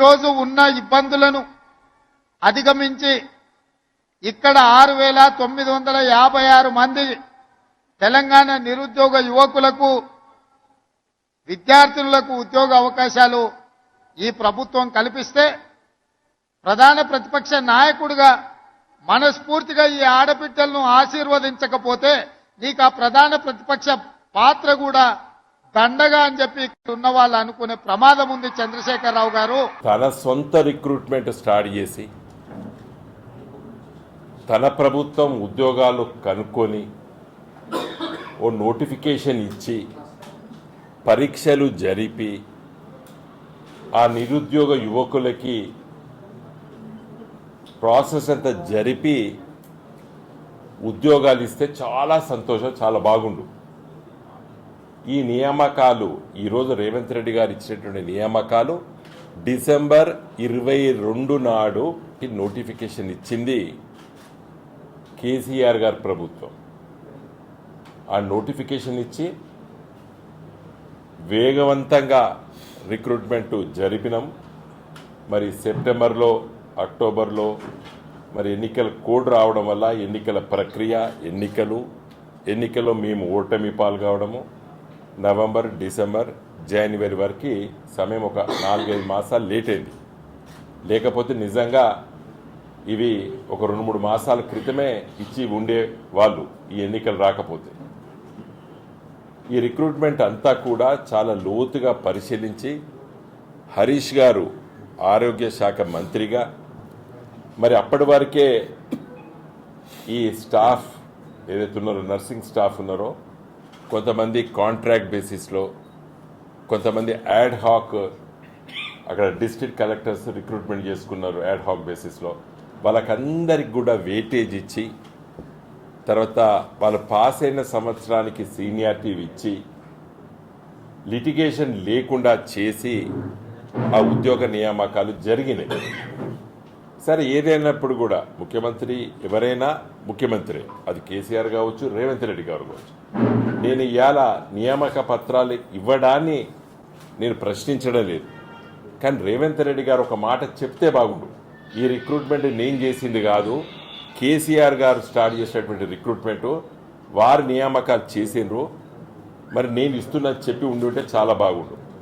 ఈరోజు ఉన్న ఇబ్బందులను అధిగమించి ఇక్కడ ఆరు వేల తొమ్మిది వందల యాభై ఆరు మంది తెలంగాణ నిరుద్యోగ యువకులకు విద్యార్థులకు ఉద్యోగ అవకాశాలు ఈ ప్రభుత్వం కల్పిస్తే ప్రధాన ప్రతిపక్ష నాయకుడిగా మనస్ఫూర్తిగా ఈ ఆడబిడ్డలను ఆశీర్వదించకపోతే నీకు ఆ ప్రధాన ప్రతిపక్ష పాత్ర కూడా దండగా అని చెప్పి ఉన్న వాళ్ళు అనుకునే ప్రమాదం ఉంది చంద్రశేఖరరావు గారు. తన సొంత రిక్రూట్మెంట్ స్టార్ట్ చేసి తన ప్రభుత్వం ఉద్యోగాలు కనుక్కొని ఓ నోటిఫికేషన్ ఇచ్చి పరీక్షలు జరిపి ఆ నిరుద్యోగ యువకులకి ప్రాసెస్ అంతా జరిపి ఉద్యోగాలు ఇస్తే చాలా సంతోషం చాలా బాగుండు. ఈ నియామకాలు ఈరోజు రేవంత్ రెడ్డి గారు ఇచ్చినటువంటి నియామకాలు డిసెంబర్ ఇరవై రెండు నాడు నోటిఫికేషన్ ఇచ్చింది కేసీఆర్ గారు ప్రభుత్వం. ఆ నోటిఫికేషన్ ఇచ్చి వేగవంతంగా రిక్రూట్మెంట్ జరిపినాం. మరి సెప్టెంబర్లో అక్టోబర్లో మరి ఎన్నికల కోడ్ రావడం వల్ల ఎన్నికల ప్రక్రియ ఎన్నికలు ఎన్నికల్లో మేము ఓటమి పాల్గొవడము నవంబర్ డిసెంబర్ జనవరి వరకు సమయం ఒక నాలుగైదు మాసాలు లేట్ అయింది. లేకపోతే నిజంగా ఇవి ఒక రెండు మూడు మాసాల క్రితమే ఇచ్చి ఉండే వాళ్ళు ఈ ఎన్నికలు రాకపోతే. ఈ రిక్రూట్మెంట్ అంతా కూడా చాలా లోతుగా పరిశీలించి హరీష్ గారు ఆరోగ్య శాఖ మంత్రిగా మరి అప్పటి వరకే ఈ స్టాఫ్ ఏదైతే ఉన్నారో నర్సింగ్ స్టాఫ్ ఉన్నారో కొంతమంది కాంట్రాక్ట్ బేసిస్లో కొంతమంది యాడ్ హాక్ అక్కడ డిస్ట్రిక్ట్ కలెక్టర్స్ రిక్రూట్మెంట్ చేసుకున్నారు యాడ్ హాక్ బేసిస్లో వాళ్ళకందరికి కూడా వెయిటేజ్ ఇచ్చి తర్వాత వాళ్ళు పాస్ అయిన సంవత్సరానికి సీనియారిటీ ఇచ్చి లిటిగేషన్ లేకుండా చేసి ఆ ఉద్యోగ నియామకాలు జరిగినాయి. సరే ఏదైనప్పుడు కూడా ముఖ్యమంత్రి ఎవరైనా ముఖ్యమంత్రి. అది కేసీఆర్ కావచ్చు రేవంత్ రెడ్డి గారు కావచ్చు. నేను ఇవాళ నియామక పత్రాలు ఇవ్వడాన్ని నేను ప్రశ్నించడం లేదు. కానీ రేవంత్ రెడ్డి గారు ఒక మాట చెప్తే బాగుండు. ఈ రిక్రూట్మెంట్ నేను చేసింది కాదు కేసీఆర్ గారు స్టార్ట్ చేసినటువంటి రిక్రూట్మెంట్ వారు నియామకాలు చేసిండ్రు. మరి నేను ఇస్తున్నది చెప్పి ఉండి ఉంటే చాలా బాగుండు.